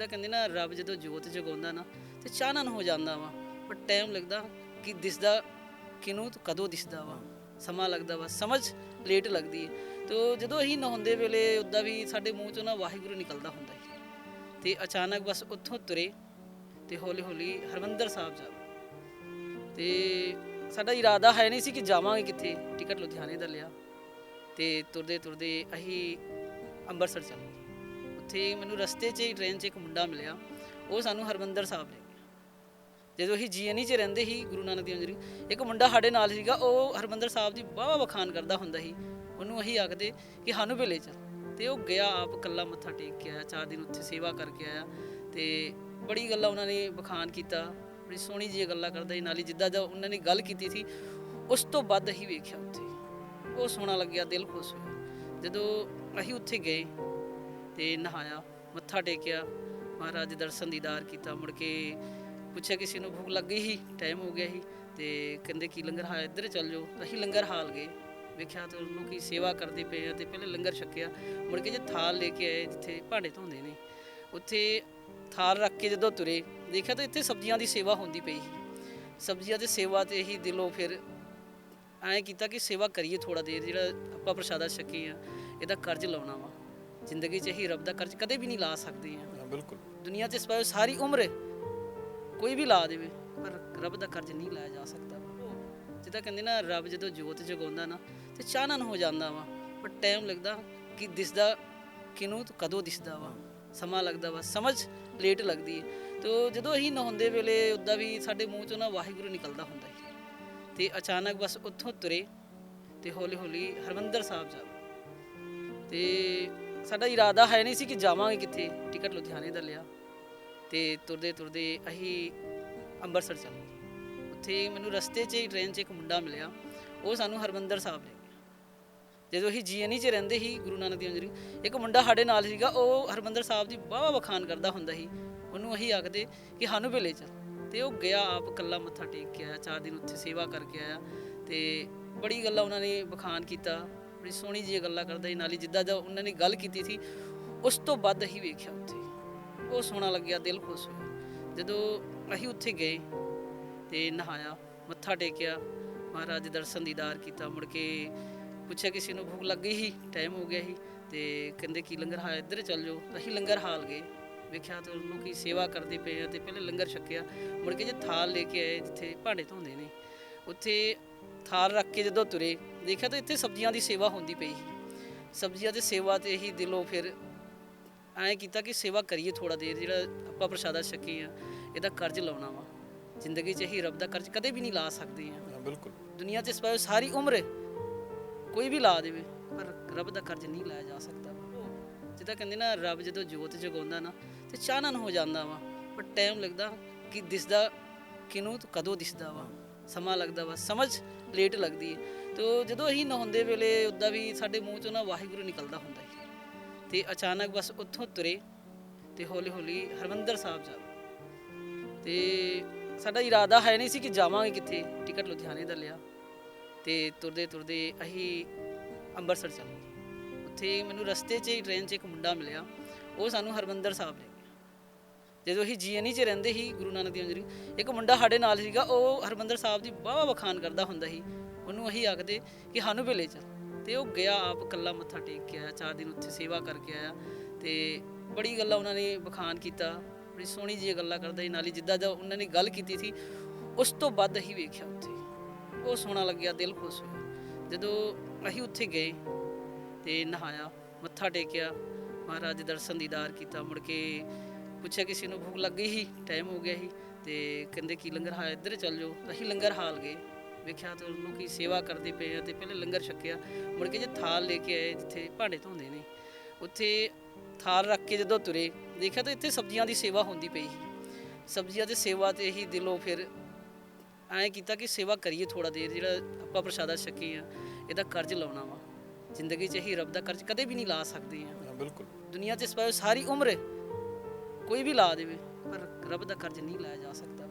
ਜਿੱਦਾਂ ਕਹਿੰਦੇ ਨਾ ਰੱਬ ਜਦੋਂ ਜੋਤ ਜਗਾਉਂਦਾ ਨਾ ਤੇ ਚਾਨਣ ਹੋ ਜਾਂਦਾ ਵਾ ਪਰ ਟਾਈਮ ਲੱਗਦਾ ਕਿ ਦਿਸਦਾ ਕਿਨੂੰ ਕਦੋਂ ਦਿਸਦਾ ਵਾ, ਸਮਾਂ ਲੱਗਦਾ ਵਾ, ਸਮਝ ਲੇਟ ਲੱਗਦੀ ਹੈ ਤੇ ਜਦੋਂ ਅਸੀਂ ਨਹਾਉਂਦੇ ਵੇਲੇ ਉਦਾਂ ਵੀ ਸਾਡੇ ਮੂੰਹ ਚੋਂ ਨਾ ਵਾਹਿਗੁਰੂ ਨਿਕਲਦਾ ਹੁੰਦਾ ਹੈ ਤੇ ਅਚਾਨਕ ਬਸ ਉੱਥੋਂ ਤੁਰੇ ਤੇ ਹੌਲੀ ਹੌਲੀ ਹਰਮੰਦਰ ਸਾਹਿਬ ਜਾ ਤੇ ਸਾਡਾ ਇਰਾਦਾ ਹੈ ਨਹੀਂ ਸੀ ਕਿ ਜਾਵਾਂਗੇ ਕਿੱਥੇ, ਟਿਕਟ ਲੁਧਿਆਣੇ ਦਾ ਲਿਆ। ਤੇ ਤੁਰਦੇ ਤੁਰਦੇ ਅਸੀਂ ਅੰਮ੍ਰਿਤਸਰ ਚੱਲ। ਗਏ ਉੱਥੇ ਮੈਨੂੰ ਰਸਤੇ 'ਚ ਹੀ ਟ੍ਰੇਨ 'ਚ ਇੱਕ ਮੁੰਡਾ ਮਿਲਿਆ। ਉਹ ਸਾਨੂੰ ਹਰਮੰਦਰ ਸਾਹਿਬ ਲੈ ਗਿਆ। ਜਦੋਂ ਅਸੀਂ ਜੀਐਨਈ 'ਚ ਰਹਿੰਦੇ ਸੀ ਗੁਰੂ ਨਾਨਕ ਦੇਵ ਜੀ, ਇੱਕ ਮੁੰਡਾ ਸਾਡੇ ਨਾਲ ਸੀਗਾ, ਉਹ ਹਰਮੰਦਰ ਸਾਹਿਬ ਦੀ ਵਾਹ ਵਖਾਨ ਕਰਦਾ ਹੁੰਦਾ ਸੀ। ਉਹਨੂੰ ਅਸੀਂ ਆਖਦੇ ਕਿ ਸਾਨੂੰ ਵੀ ਲੈ ਚੱਲ। ਤੇ ਉਹ ਗਿਆ, ਆਪ ਕੱਲਾ ਮੱਥਾ ਟੇਕ ਕੇ ਆਇਆ, ਚਾਰ ਦਿਨ ਉੱਥੇ ਸੇਵਾ ਕਰਕੇ ਆਇਆ। ਤੇ ਬੜੀ ਗੱਲਾਂ ਉਹਨਾਂ ਨੇ ਵਖਾਨ ਕੀਤਾ, ਬੜੀ ਸੋਹਣੀ ਜਿਹੀ ਗੱਲਾਂ ਕਰਦਾ ਸੀ। ਨਾਲੀ ਜਿੱਦਾਂ ਦਾ ਉਹਨਾਂ ਨੇ ਗੱਲ ਕੀਤੀ ਸੀ, ਉਸ ਤੋਂ ਬਾਅਦ ਅਸੀਂ ਵੇਖਿਆ ਉੱਥੇ। ਉਹ ਸੋਹਣਾ ਲੱਗਿਆ, ਦਿਲ ਖੁਸ਼ ਹੋਇਆ। ਜਦੋਂ ਅਸੀਂ ਉੱਥੇ ਗਏ ਤੇ ਨਹਾਇਆ, ਮੱਥਾ ਟੇਕਿਆ, ਮਹਾਰਾਜ ਦੇ ਦਰਸ਼ਨ ਦੀਦਾਰ ਕੀਤਾ, ਮੁੜ ਕੇ ਪੁੱਛਿਆ ਕਿਸੇ ਨੂੰ, ਭੁੱਖ ਲੱਗ ਗਈ ਸੀ ਟਾਈਮ ਹੋ ਗਿਆ ਸੀ, ਤੇ ਕਹਿੰਦੇ ਕੀ ਲੰਗਰ ਹਾਲ, ਇੱਧਰ ਚੱਲ ਜਾਓ, ਅਸੀਂ ਲੰਗਰ ਹਾਲ ਗਏ। ਵੇਖਿਆ ਤੇ ਲੋਕੀ ਸੇਵਾ ਕਰਦੇ ਪਏ ਆ ਤੇ ਪਹਿਲੇ ਲੰਗਰ ਛਕਿਆ, ਮੁੜ ਕੇ ਜੇ ਥਾਲ ਲੈ ਕੇ ਆਏ ਜਿੱਥੇ ਭਾਂਡੇ ਧੋਂਦੇ ਨੇ, ਉੱਥੇ ਥਾਲ ਰੱਖ ਕੇ ਜਦੋਂ ਤੁਰੇ, ਦੇਖਿਆ ਤਾਂ ਇੱਥੇ ਸਬਜ਼ੀਆਂ ਦੀ ਸੇਵਾ ਹੁੰਦੀ ਪਈ ਸੀ। ਸਬਜ਼ੀਆਂ ਦੀ ਸੇਵਾ ਤੇ ਹੀ ਦਿਲੋਂ ਫਿਰ ਐਂ ਕੀਤਾ ਕਿ ਸੇਵਾ ਕਰੀਏ ਥੋੜਾ ਦੇਰ, ਜਿਹੜਾ ਆਪਾਂ ਪ੍ਰਸ਼ਾਦਾ ਛਕੇ ਆ, ਇਹਦਾ ਕਰਜ਼ ਲਾਉਣਾ ਵਾ। ਜ਼ਿੰਦਗੀ 'ਚ ਹੀ ਰੱਬ ਦਾ ਕਰਜ਼ ਕਦੇ ਵੀ ਨਹੀਂ ਲਾ ਸਕਦੇ ਆ। ਬਿਲਕੁਲ। ਦੁਨੀਆ 'ਚ ਇਸ ਸਾਰੀ ਉਮਰ ਕੋਈ ਵੀ ਲਾ ਦੇਵੇ ਪਰ ਰੱਬ ਦਾ ਕਰਜ਼ ਨਹੀਂ ਲਾਇਆ ਜਾ ਸਕਦਾ। ਜਿੱਦਾਂ ਕਹਿੰਦੇ ਨਾ ਰੱਬ ਜਦੋਂ ਜੋਤ ਜਗਾਉਂਦਾ ਨਾ ਤੇ ਚਾਨਣ ਹੋ ਜਾਂਦਾ ਵਾ। ਪਰ ਟਾਈਮ ਲੱਗਦਾ ਕਿ ਦਿਸਦਾ ਕਿਨੂੰ ਤੇ ਕਦੋਂ ਦਿਸਦਾ ਵਾ। ਸਮਾਂ ਲੱਗਦਾ ਵਾ ਸਮਝ ਲੇਟ ਲੱਗਦੀ ਹੈ ਤੇ ਜਦੋਂ ਅਸੀਂ ਨਹਾਉਂਦੇ ਵੇਲੇ ਉਦਾਂ ਵੀ ਸਾਡੇ ਮੂੰਹ ਚੋਂ ਨਾ ਵਾਹਿਗੁਰੂ ਨਿਕਲਦਾ ਹੁੰਦਾ ਹੈ ਤੇ ਅਚਾਨਕ ਬਸ ਉੱਥੋਂ ਤੁਰੇ ਤੇ ਹੌਲੀ ਹੌਲੀ ਹਰਮੰਦਰ ਸਾਹਿਬ ਜਾ ਤੇ ਸਾਡਾ ਇਰਾਦਾ ਹੈ ਨਹੀਂ ਸੀ ਕਿ ਜਾਵਾਂਗੇ ਕਿੱਥੇ। ਟਿਕਟ ਲੁਧਿਆਣੇ ਦਾ ਲਿਆ ਤੇ ਤੁਰਦੇ ਤੁਰਦੇ ਅਸੀਂ ਅੰਮ੍ਰਿਤਸਰ ਚੱਲ। ਗਏ ਉੱਥੇ ਮੈਨੂੰ ਰਸਤੇ 'ਚ ਹੀ ਟ੍ਰੇਨ 'ਚ ਇੱਕ ਮੁੰਡਾ ਮਿਲਿਆ। ਉਹ ਸਾਨੂੰ ਹਰਮੰਦਰ ਸਾਹਿਬ ਲੈ ਗਿਆ। ਜਦੋਂ ਅਸੀਂ ਜੀਐਨਈ 'ਚ ਰਹਿੰਦੇ ਸੀ ਗੁਰੂ ਨਾਨਕ ਦੇਵ ਜੀ ਇੱਕ ਮੁੰਡਾ ਸਾਡੇ ਨਾਲ ਸੀਗਾ, ਉਹ ਹਰਮੰਦਰ ਸਾਹਿਬ ਦੀ ਵਾਹ ਵਖਾਨ ਕਰਦਾ ਹੁੰਦਾ ਸੀ। ਉਹਨੂੰ ਅਸੀਂ ਆਖਦੇ ਕਿ ਸਾਨੂੰ ਵੀ ਲੈ ਚੱਲ। ਤੇ ਉਹ ਗਿਆ ਆਪ ਕੱਲਾ ਮੱਥਾ ਟੇਕ ਕੇ ਆਇਆ, ਚਾਰ ਦਿਨ ਉੱਥੇ ਸੇਵਾ ਕਰਕੇ ਆਇਆ। ਤੇ ਬੜੀ ਗੱਲਾਂ ਉਹਨਾਂ ਨੇ ਬਖਾਨ ਕੀਤਾ। ਬੜੀ ਸੋਹਣੀ ਜਿਹੀ ਗੱਲਾਂ ਕਰਦਾ ਸੀ, ਨਾਲ ਜਿੱਦਾਂ ਦਾ ਉਹਨਾਂ ਨੇ ਗੱਲ ਕੀਤੀ ਸੀ, ਉਸ ਤੋਂ ਵੱਧ ਅਸੀਂ ਵੇਖਿਆ ਉੱਥੇ। ਉਹ ਸੋਹਣਾ ਲੱਗਿਆ, ਦਿਲ ਖੁਸ਼ ਹੋਇਆ। ਜਦੋਂ ਅਸੀਂ ਉੱਥੇ ਗਏ ਤੇ ਨਹਾਇਆ, ਮੱਥਾ ਟੇਕਿਆ, ਮਹਾਰਾਜ ਦੇ ਦਰਸ਼ਨ ਦੀਦਾਰ ਕੀਤਾ, ਮੁੜ ਕੇ ਪੁੱਛਿਆ ਕਿਸੇ ਨੂੰ ਭੁੱਖ ਲੱਗ ਗਈ ਸੀ ਟਾਈਮ ਹੋ ਗਿਆ ਸੀ ਤੇ ਕਹਿੰਦੇ ਕੀ ਲੰਗਰ ਹਾਲ ਇੱਧਰ ਚੱਲ ਜਾਓ। ਅਸੀਂ ਲੰਗਰ ਹਾਲ ਗਏ, ਵੇਖਿਆ ਤੇ ਲੋਕੀ ਸੇਵਾ ਕਰਦੇ ਪਏ ਆ ਤੇ ਪਹਿਲੇ ਲੰਗਰ ਛਕਿਆ, ਮੁੜ ਕੇ ਜੇ ਥਾਲ ਲੈ ਕੇ ਆਏ, ਜਿੱਥੇ ਭਾਂਡੇ ਧੋਂਦੇ ਨੇ, ਉੱਥੇ ਥਾਲ ਰੱਖ ਕੇ ਜਦੋਂ ਤੁਰੇ ਦੇਖਿਆ ਤਾਂ ਇੱਥੇ ਸਬਜ਼ੀਆਂ ਦੀ ਸੇਵਾ ਹੁੰਦੀ ਪਈ ਸਬਜ਼ੀਆਂ ਦੀ ਸੇਵਾ ਤੇ ਹੀ ਦਿਲੋਂ ਫਿਰ ਐਂ ਕੀਤਾ ਕਿ ਸੇਵਾ ਕਰੀਏ ਥੋੜਾ ਦੇਰ ਜਿਹੜਾ ਆਪਾਂ ਪ੍ਰਸ਼ਾਦਾ ਛਕੇ ਆ ਇਹਦਾ ਕਰਜ਼ ਲਾਉਣਾ ਵਾ। ਜ਼ਿੰਦਗੀ 'ਚ ਹੀ ਰੱਬ ਦਾ ਕਰਜ਼ ਕਦੇ ਵੀ ਨਹੀਂ ਲਾ ਸਕਦੇ ਆ। ਬਿਲਕੁਲ। ਦੁਨੀਆ 'ਚ ਇਸ ਪਾਸੇ ਸਾਰੀ ਉਮਰ ਕੋਈ ਵੀ ਲਾ ਦੇਵੇ ਪਰ ਰੱਬ ਦਾ ਕਰਜ਼ ਨਹੀਂ ਲਾਇਆ ਜਾ ਸਕਦਾ। ਜਿੱਦਾਂ ਕਹਿੰਦੇ ਨਾ ਰੱਬ ਜਦੋਂ ਜੋਤ ਜਗਾਉਂਦਾ ਨਾ ਤੇ ਚਾਨਣ ਹੋ ਜਾਂਦਾ ਵਾ ਪਰ ਟਾਈਮ ਲੱਗਦਾ ਕਿ ਦਿਸਦਾ ਕਿਨੂੰ ਤੇ ਕਦੋਂ ਦਿਸਦਾ ਵਾ। ਸਮਾਂ ਲੱਗਦਾ ਵਾ, ਸਮਝ ਲੇਟ ਲੱਗਦੀ ਹੈ। ਤੇ ਜਦੋਂ ਅਸੀਂ ਨਹਾਉਂਦੇ ਵੇਲੇ ਉਦਾਂ ਵੀ ਸਾਡੇ ਮੂੰਹ ਚੋਂ ਨਾ ਵਾਹਿਗੁਰੂ ਨਿਕਲਦਾ ਹੁੰਦਾ ਹੈ ਤੇ ਅਚਾਨਕ ਬਸ ਉੱਥੋਂ ਤੁਰੇ ਤੇ ਹੌਲੀ ਹੌਲੀ ਹਰਮੰਦਰ ਸਾਹਿਬ ਜਾ ਤੇ ਸਾਡਾ ਇਰਾਦਾ ਹੈ ਨਹੀਂ ਸੀ ਕਿ ਜਾਵਾਂਗੇ ਕਿੱਥੇ, ਟਿਕਟ ਲੁਧਿਆਣੇ ਦਾ ਲਿਆ। ਤੇ ਤੁਰਦੇ ਤੁਰਦੇ ਅਸੀਂ ਅੰਮ੍ਰਿਤਸਰ ਚਲੇ। ਗਏ ਉੱਥੇ ਮੈਨੂੰ ਰਸਤੇ 'ਚ ਹੀ ਟ੍ਰੇਨ 'ਚ ਇੱਕ ਮੁੰਡਾ ਮਿਲਿਆ। ਉਹ ਸਾਨੂੰ ਹਰਮੰਦਰ ਸਾਹਿਬ ਲੈ ਜਦੋਂ ਅਸੀਂ ਜੀਐਨਈ 'ਚ ਰਹਿੰਦੇ ਸੀ ਗੁਰੂ ਨਾਨਕ ਦੇਵ ਜੀ ਇੱਕ ਮੁੰਡਾ ਸਾਡੇ ਨਾਲ ਸੀਗਾ, ਉਹ ਹਰਮੰਦਰ ਸਾਹਿਬ ਦੀ ਵਾਹ ਵਖਾਨ ਕਰਦਾ ਹੁੰਦਾ ਸੀ। ਉਹਨੂੰ ਅਸੀਂ ਆਖਦੇ ਕਿ ਸਾਨੂੰ ਵੀ ਲੈ ਚੱਲ। ਤੇ ਉਹ ਗਿਆ ਆਪ ਕੱਲਾ ਮੱਥਾ ਟੇਕ ਕੇ ਆਇਆ, ਚਾਰ ਦਿਨ ਉੱਥੇ ਸੇਵਾ ਕਰਕੇ ਆਇਆ। ਤੇ ਬੜੀ ਗੱਲਾਂ ਉਹਨਾਂ ਨੇ ਬਖਾਨ ਕੀਤਾ, ਬੜੀ ਸੋਹਣੀ ਜਿਹੀ ਗੱਲਾਂ ਕਰਦਾ ਸੀ, ਨਾਲੀ ਜਿੱਦਾਂ ਦਾ ਉਹਨਾਂ ਨੇ ਗੱਲ ਕੀਤੀ ਸੀ, ਉਸ ਤੋਂ ਬਾਅਦ ਅਸੀਂ ਵੇਖਿਆ ਉੱਥੇ। ਉਹ ਸੋਹਣਾ ਲੱਗਿਆ, ਦਿਲ ਖੁਸ਼ ਹੋਇਆ। ਜਦੋਂ ਅਸੀਂ ਉੱਥੇ ਗਏ ਤੇ ਨਹਾਇਆ, ਮੱਥਾ ਟੇਕਿਆ, ਮਹਾਰਾਜ ਦੇ ਦਰਸ਼ਨ ਦੀਦਾਰ ਕੀਤਾ, ਮੁੜ ਕੇ ਪੁੱਛਿਆ ਕਿਸੇ ਨੂੰ ਭੁੱਖ ਲੱਗ ਗਈ ਸੀ ਟਾਈਮ ਹੋ ਗਿਆ ਸੀ ਤੇ ਕਹਿੰਦੇ ਕੀ ਲੰਗਰ ਹਾਲ ਇੱਧਰ ਚੱਲ ਜਾਓ। ਅਸੀਂ ਲੰਗਰ ਹਾਲ ਗਏ। ਵੇਖਿਆ ਤੇ ਲੋਕੀ ਸੇਵਾ ਕਰਦੇ ਪਏ ਆ ਤੇ ਪਹਿਲੇ ਲੰਗਰ ਛਕਿਆ। ਮੁੜ ਕੇ ਜੇ ਥਾਲ ਲੈ ਕੇ ਆਏ ਜਿੱਥੇ ਭਾਂਡੇ ਧੋਂਦੇ ਨੇ ਉੱਥੇ ਥਾਲ ਰੱਖ ਕੇ ਜਦੋਂ ਤੁਰੇ ਦੇਖਿਆ ਤਾਂ ਇੱਥੇ ਸਬਜ਼ੀਆਂ ਦੀ ਸੇਵਾ ਹੁੰਦੀ ਪਈ ਸੀ। ਸਬਜ਼ੀਆਂ ਦੀ ਸੇਵਾ ਤੇ ਹੀ ਦਿਲੋਂ ਫਿਰ ਐਂ ਕੀਤਾ ਕਿ ਸੇਵਾ ਕਰੀਏ ਥੋੜਾ ਦੇਰ ਜਿਹੜਾ ਆਪਾਂ ਪ੍ਰਸ਼ਾਦਾ ਛਕੇ ਆ ਇਹਦਾ ਕਰਜ਼ ਲਾਉਣਾ ਵਾ। ਜ਼ਿੰਦਗੀ 'ਚ ਹੀ ਰੱਬ ਦਾ ਕਰਜ਼ ਕਦੇ ਵੀ ਨਹੀਂ ਲਾ ਸਕਦੇ ਆ। ਬਿਲਕੁਲ। ਦੁਨੀਆ 'ਚ ਸਾਰੀ ਉਮਰ ਕੋਈ ਵੀ ਲਾ ਦੇਵੇ ਪਰ ਰੱਬ ਦਾ ਕਰਜ਼ ਨਹੀਂ ਲਾਇਆ ਜਾ ਸਕਦਾ।